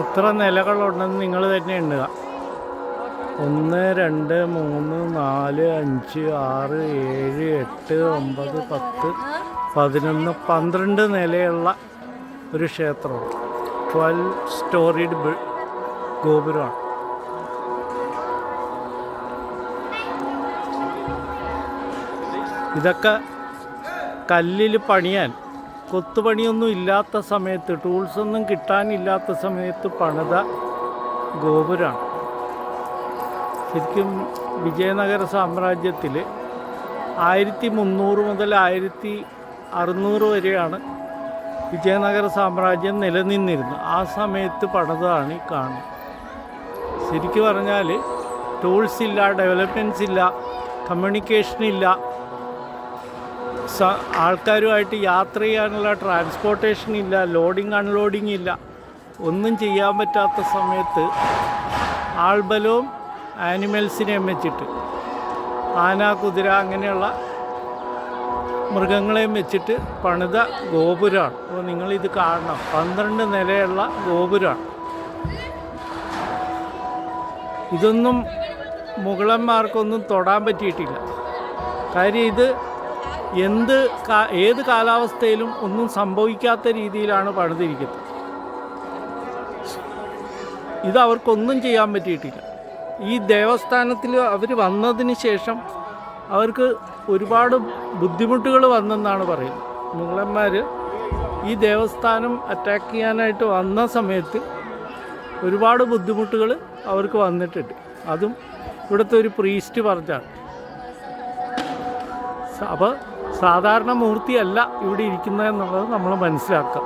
എത്ര നിലകളുണ്ടെന്ന് നിങ്ങൾ തന്നെ എണ്ണുക. ഒന്ന് രണ്ട് മൂന്ന് നാല് അഞ്ച് ആറ് ഏഴ് എട്ട് ഒമ്പത് പത്ത് പതിനൊന്ന് പന്ത്രണ്ട് നിലയുള്ള ഒരു ക്ഷേത്രമാണ്. ട്വൽവ് സ്റ്റോറിഡ് ഗോപുരമാണ്. ഇതൊക്കെ കല്ലിൽ പണിയാൻ കൊത്തുപണിയൊന്നും ഇല്ലാത്ത സമയത്ത് ടൂൾസ് ഒന്നും കിട്ടാനില്ലാത്ത സമയത്ത് പണിത ഗോപുരമാണ് ശരിക്കും വിജയനഗര സാമ്രാജ്യത്തിൽ ആയിരത്തി മുന്നൂറ് മുതൽ ആയിരത്തി അറുന്നൂറ് വരെയാണ് വിജയനഗര സാമ്രാജ്യം നിലനിന്നിരുന്നത്. ആ സമയത്ത് പണിതാണ് ഈ കാണുന്നത്. ശരിക്കു പറഞ്ഞാൽ ടൂൾസ് ഇല്ല ഡെവലപ്മെന്റ്സ് ഇല്ല കമ്മ്യൂണിക്കേഷൻ ഇല്ല ആൾക്കാരുമായിട്ട് യാത്ര ചെയ്യാനുള്ള ട്രാൻസ്പോർട്ടേഷൻ ഇല്ല ലോഡിങ് അൺലോഡിങ് ഇല്ല. ഒന്നും ചെയ്യാൻ പറ്റാത്ത സമയത്ത് ആൾബലവും ആനിമൽസിനെയും വെച്ചിട്ട് ആന കുതിര അങ്ങനെയുള്ള മൃഗങ്ങളെയും വെച്ചിട്ട് പണിത ഗോപുരമാണ് അപ്പോൾ നിങ്ങളിത് കാണണം. പന്ത്രണ്ട് നിലയുള്ള ഗോപുരമാണ് ഇതൊന്നും മുഗളന്മാർക്കൊന്നും തൊടാൻ പറ്റിയിട്ടില്ല. കാര്യം ഇത് എന്ത് ഏത് കാലാവസ്ഥയിലും ഒന്നും സംഭവിക്കാത്ത രീതിയിലാണ് പണിതിരിക്കുന്നത്. ഇത് അവർക്കൊന്നും ചെയ്യാൻ പറ്റിയിട്ടില്ല. ഈ ദേവസ്ഥാനത്തിൽ അവർ വന്നതിന് ശേഷം അവർക്ക് ഒരുപാട് ബുദ്ധിമുട്ടുകൾ വന്നെന്നാണ് പറയുന്നത്. മുഗളന്മാർ ഈ ദേവസ്ഥാനം അറ്റാക്ക് ചെയ്യാനായിട്ട് വന്ന സമയത്ത് ഒരുപാട് ബുദ്ധിമുട്ടുകൾ അവർക്ക് വന്നിട്ടുണ്ട്. അതും ഇവിടുത്തെ ഒരു പ്രീസ്റ്റ് പറഞ്ഞാണ്. അപ്പോൾ സാധാരണ മൂർത്തിയല്ല ഇവിടെ ഇരിക്കുന്നത് എന്നുള്ളത് നമ്മൾ മനസ്സിലാക്കാം